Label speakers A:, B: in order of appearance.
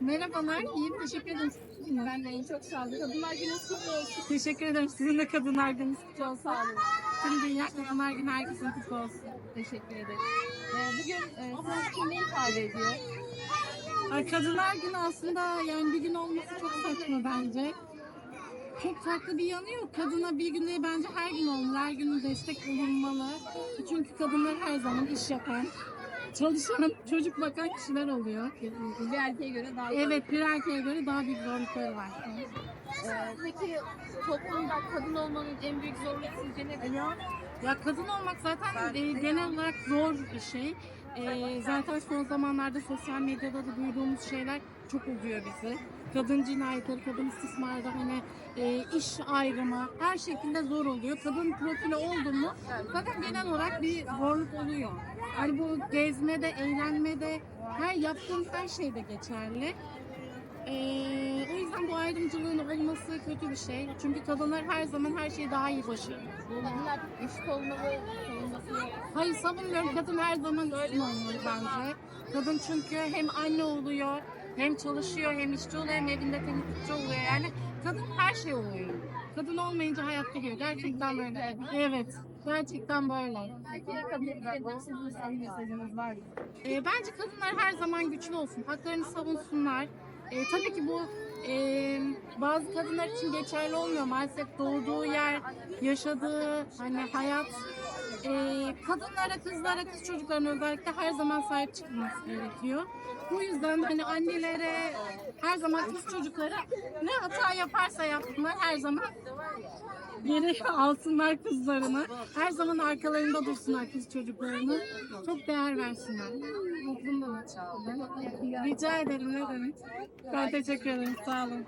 A: Merhabalar.
B: İyiyim. Teşekkür ederim.
A: Ben de en çok sağ olun. Kadınlar Günü kutlu olsun.
B: Teşekkür ederim. Sizin de Kadınlar Gününüz kutlu olsun.
A: Sağ olun.
B: Tüm Dünya Kadınlar Günü herkesin kutlu olsun.
A: Teşekkür ederim. Ee, bugün e, sizin için ne ifade ediyor?
B: Ay, Kadınlar Günü aslında yani bir gün olması çok saçma bence. Çok farklı bir yanı yok. Kadına bir gün değil bence her gün olmalı. Her gün destek olunmalı. Çünkü kadınlar her zaman iş yapan, çalışan, çocuk bakan kişiler oluyor.
A: Bir erkeğe göre daha
B: Evet bir erkeğe göre daha büyük zorlukları var.
A: Ee, peki toplumda kadın olmanın en büyük zorluğu sizce nedir?
B: Ya kadın olmak zaten e, genel olarak zor bir şey. E, zaten son zamanlarda sosyal medyada da duyduğumuz şeyler çok oluyor bizi. Kadın cinayetleri, kadın istismarı, hani e, iş ayrımı her şekilde zor oluyor. Kadın profili oldu mu zaten genel olarak bir zorluk oluyor. Hani bu gezmede, eğlenmede, her yaptığımız her şeyde geçerli. Ee, o yüzden bu ayrımcılığın olması kötü bir şey. Çünkü kadınlar her zaman her şeyi daha iyi başarıyor.
A: Kadınlar eşit olmalı.
B: Hayır savunmuyorum. Kadın her zaman üstün olmalı bence. Kadın çünkü hem anne oluyor, hem çalışıyor, hem işçi oluyor, hem evinde temizlikçi oluyor. Yani kadın her şey oluyor. Kadın olmayınca hayat gidiyor. Gerçekten böyle. Evet. Gerçekten böyle.
A: Mı?
B: Ee, bence kadınlar her zaman güçlü olsun. Haklarını savunsunlar. Ee, tabii ki bu bazı kadınlar için geçerli olmuyor. Maalesef doğduğu yer, yaşadığı hani hayat e, kadınlara, kızlara, kız çocuklarına özellikle her zaman sahip çıkılması gerekiyor. Bu yüzden hani annelere, her zaman kız çocuklara ne hata yaparsa yapsınlar her zaman geri alsınlar kızlarını. Her zaman arkalarında dursunlar kız çocuklarını. Çok değer versinler. Bundan Rica ederim ne demek. Ben teşekkür ederim. Sağ olun.